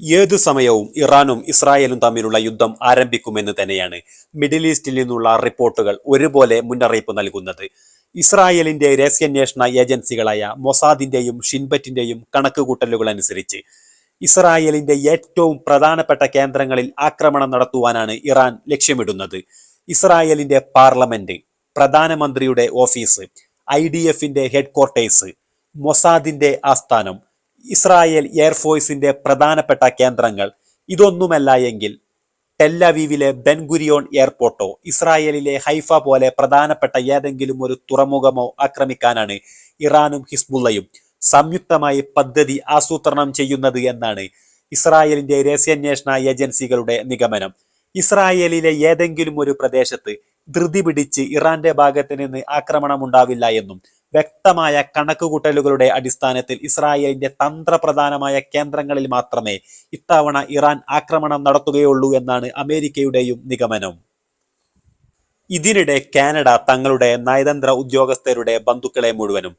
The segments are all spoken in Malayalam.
ഏതു സമയവും ഇറാനും ഇസ്രായേലും തമ്മിലുള്ള യുദ്ധം ആരംഭിക്കുമെന്ന് തന്നെയാണ് മിഡിൽ ഈസ്റ്റിൽ നിന്നുള്ള റിപ്പോർട്ടുകൾ ഒരുപോലെ മുന്നറിയിപ്പ് നൽകുന്നത്. ഇസ്രായേലിന്റെ രഹസ്യാന്വേഷണ ഏജൻസികളായ മൊസാദിന്റെയും ഷിൻബറ്റിന്റെയും കണക്കുകൂട്ടലുകൾ അനുസരിച്ച് ഇസ്രായേലിന്റെ ഏറ്റവും പ്രധാനപ്പെട്ട കേന്ദ്രങ്ങളിൽ ആക്രമണം നടത്തുവാനാണ് ഇറാൻ ലക്ഷ്യമിടുന്നത്. ഇസ്രായേലിന്റെ പാർലമെന്റ് പ്രധാനമന്ത്രിയുടെ ഓഫീസ് ഐ ഡി എഫിന്റെ ഹെഡ്ക്വാർട്ടേഴ്സ് മൊസാദിന്റെ ആസ്ഥാനം ഇസ്രായേൽ എയർഫോഴ്സിന്റെ പ്രധാനപ്പെട്ട കേന്ദ്രങ്ങൾ. ഇതൊന്നുമല്ല എങ്കിൽ ടെല്ലവീവിലെ ബെൻഗുരിയോൺ എയർപോർട്ടോ ഇസ്രായേലിലെ ഹൈഫ പോലെ പ്രധാനപ്പെട്ട ഏതെങ്കിലും ഒരു തുറമുഖമോ ആക്രമിക്കാനാണ് ഇറാനും ഹിസ്ബുള്ളയും സംയുക്തമായി പദ്ധതി ആസൂത്രണം ചെയ്യുന്നത് എന്നാണ് ഇസ്രായേലിന്റെ രഹസ്യാന്വേഷണ ഏജൻസികളുടെ നിഗമനം. ഇസ്രായേലിലെ ഏതെങ്കിലും ഒരു പ്രദേശത്ത് ധൃതി പിടിച്ച് ഇറാന്റെ ഭാഗത്ത് നിന്ന് ആക്രമണം ഉണ്ടാവില്ല എന്നും വ്യക്തമായ കണക്കുകൂട്ടലുകളുടെ അടിസ്ഥാനത്തിൽ ഇസ്രായേലിന്റെ തന്ത്രപ്രധാനമായ കേന്ദ്രങ്ങളിൽ മാത്രമേ ഇത്തവണ ഇറാൻ ആക്രമണം നടത്തുകയുള്ളൂ എന്നാണ് അമേരിക്കയുടെയും നിഗമനം. ഇതിനിടെ കാനഡ തങ്ങളുടെ നയതന്ത്ര ഉദ്യോഗസ്ഥരുടെ ബന്ധുക്കളെ മുഴുവനും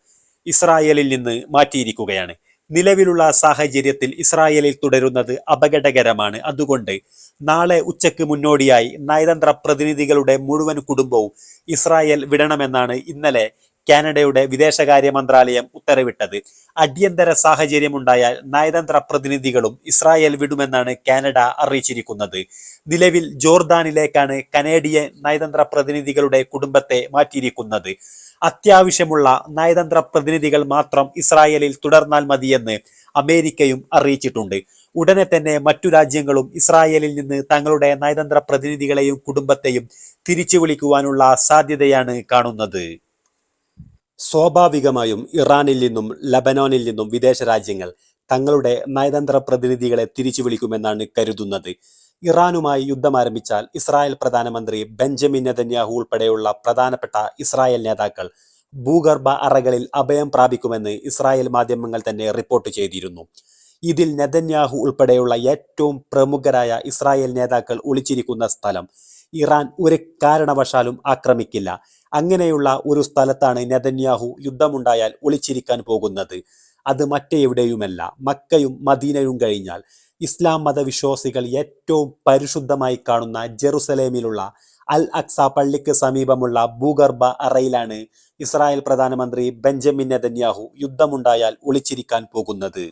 ഇസ്രായേലിൽ നിന്ന് മാറ്റിയിരിക്കുകയാണ്. നിലവിലുള്ള സാഹചര്യത്തിൽ ഇസ്രായേലിൽ തുടരുന്നത് അപകടകരമാണ്. അതുകൊണ്ട് നാളെ ഉച്ചയ്ക്ക് മുന്നോടിയായി നയതന്ത്ര പ്രതിനിധികളുടെ മുഴുവൻ കുടുംബവും ഇസ്രായേൽ വിടണമെന്നാണ് ഇന്നലെ കാനഡയുടെ വിദേശകാര്യ മന്ത്രാലയം ഉത്തരവിട്ടത്. അടിയന്തര സാഹചര്യമുണ്ടായാൽ നയതന്ത്ര പ്രതിനിധികളും ഇസ്രായേൽ വിടുമെന്നാണ് കാനഡ അറിയിച്ചിരിക്കുന്നത്. നിലവിൽ ജോർദാനിലേക്കാണ് കനേഡിയൻ നയതന്ത്ര പ്രതിനിധികളുടെ കുടുംബത്തെ മാറ്റിയിരിക്കുന്നത്. അത്യാവശ്യമുള്ള നയതന്ത്ര പ്രതിനിധികൾ മാത്രം ഇസ്രായേലിൽ തുടർന്നാൽ മതിയെന്ന് അമേരിക്കയും അറിയിച്ചിട്ടുണ്ട്. ഉടനെ തന്നെ മറ്റു രാജ്യങ്ങളും ഇസ്രായേലിൽ നിന്ന് തങ്ങളുടെ നയതന്ത്ര പ്രതിനിധികളെയും കുടുംബത്തെയും തിരിച്ചു വിളിക്കുവാനുള്ള സാധ്യതയാണ് കാണുന്നത്. സ്വാഭാവികമായും ഇറാനിൽ നിന്നും ലബനോനിൽ നിന്നും വിദേശ രാജ്യങ്ങൾ തങ്ങളുടെ നയതന്ത്ര പ്രതിനിധികളെ തിരിച്ചു വിളിക്കുമെന്നാണ് കരുതുന്നത്. ഇറാനുമായി യുദ്ധം ആരംഭിച്ചാൽ ഇസ്രായേൽ പ്രധാനമന്ത്രി ബെഞ്ചമിൻ നെതന്യാഹു ഉൾപ്പെടെയുള്ള പ്രധാനപ്പെട്ട ഇസ്രായേൽ നേതാക്കൾ ഭൂഗർഭ അറകളിൽ അഭയം പ്രാപിക്കുമെന്ന് ഇസ്രായേൽ മാധ്യമങ്ങൾ തന്നെ റിപ്പോർട്ട് ചെയ്തിരുന്നു. ഇതിൽ നെതന്യാഹു ഉൾപ്പെടെയുള്ള ഏറ്റവും പ്രമുഖരായ ഇസ്രായേൽ നേതാക്കൾ ഒളിച്ചിരിക്കുന്ന സ്ഥലം ഇറാൻ ഒരു കാരണവശാലും ആക്രമിക്കില്ല. അങ്ങനെയുള്ള ഒരു സ്ഥലത്താണ് നെതന്യാഹു യുദ്ധമുണ്ടായാൽ ഒളിച്ചിരിക്കാൻ പോകുന്നത്. അത് മറ്റെവിടെയുമല്ല മക്കയും മദീനയും കഴിഞ്ഞാൽ ഇസ്ലാം മതവിശ്വാസികൾ ഏറ്റവും പരിശുദ്ധമായി കാണുന്ന ജെറുസലേമിലുള്ള അൽ അക്സ പള്ളിക്ക് സമീപമുള്ള ഭൂഗർഭ അറയിലാണ് ഇസ്രായേൽ പ്രധാനമന്ത്രി ബെഞ്ചമിൻ നെതന്യാഹു യുദ്ധമുണ്ടായാൽ ഒളിച്ചിരിക്കാൻ പോകുന്നത്.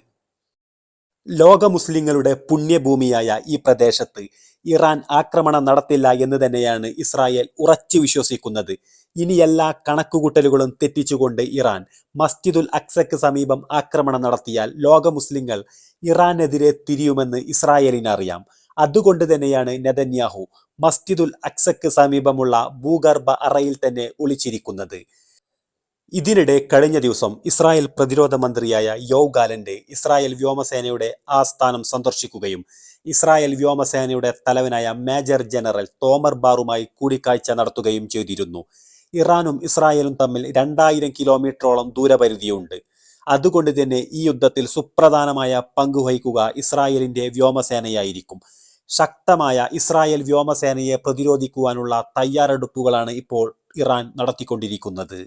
ലോക മുസ്ലിങ്ങളുടെ പുണ്യഭൂമിയായ ഈ പ്രദേശത്ത് ഇറാൻ ആക്രമണം നടത്തില്ല എന്ന് തന്നെയാണ് ഇസ്രായേൽ ഉറച്ചു വിശ്വസിക്കുന്നത്. ഇനി എല്ലാ കണക്കുകൂട്ടലുകളും തെറ്റിച്ചുകൊണ്ട് ഇറാൻ മസ്ജിദുൽ അക്സയ്ക്ക് സമീപം ആക്രമണം നടത്തിയാൽ ലോക മുസ്ലിങ്ങൾ ഇറാനെതിരെ തിരിയുമെന്ന് ഇസ്രായേലിന് അറിയാം അതുകൊണ്ട് തന്നെയാണ് നെതന്യാഹു മസ്ജിദുൽ അക്സയ്ക്ക് സമീപമുള്ള ഭൂഗർഭ അറയിൽ തന്നെ ഒളിച്ചിരിക്കുന്നത്. ഇതിനിടെ കഴിഞ്ഞ ദിവസം ഇസ്രായേൽ പ്രതിരോധ മന്ത്രിയായ യോവ് ഗാലന്റെ ഇസ്രായേൽ വ്യോമസേനയുടെ ആസ്ഥാനം സന്ദർശിക്കുകയും ഇസ്രായേൽ വ്യോമസേനയുടെ തലവനായ മേജർ ജനറൽ തോമർ ബാറുമായി കൂടിക്കാഴ്ച നടത്തുകയും ചെയ്തിരുന്നു. ഇറാനും ഇസ്രായേലും തമ്മിൽ രണ്ടായിരം കിലോമീറ്ററോളം ദൂരപരിധിയുണ്ട്. അതുകൊണ്ട് തന്നെ ഈ യുദ്ധത്തിൽ സുപ്രധാനമായ പങ്കുവഹിക്കുക ഇസ്രായേലിന്റെ വ്യോമസേനയായിരിക്കും. ശക്തമായ ഇസ്രായേൽ വ്യോമസേനയെ പ്രതിരോധിക്കുവാനുള്ള തയ്യാറെടുപ്പുകളാണ് ഇപ്പോൾ ഇറാൻ നടത്തിക്കൊണ്ടിരിക്കുന്നത്.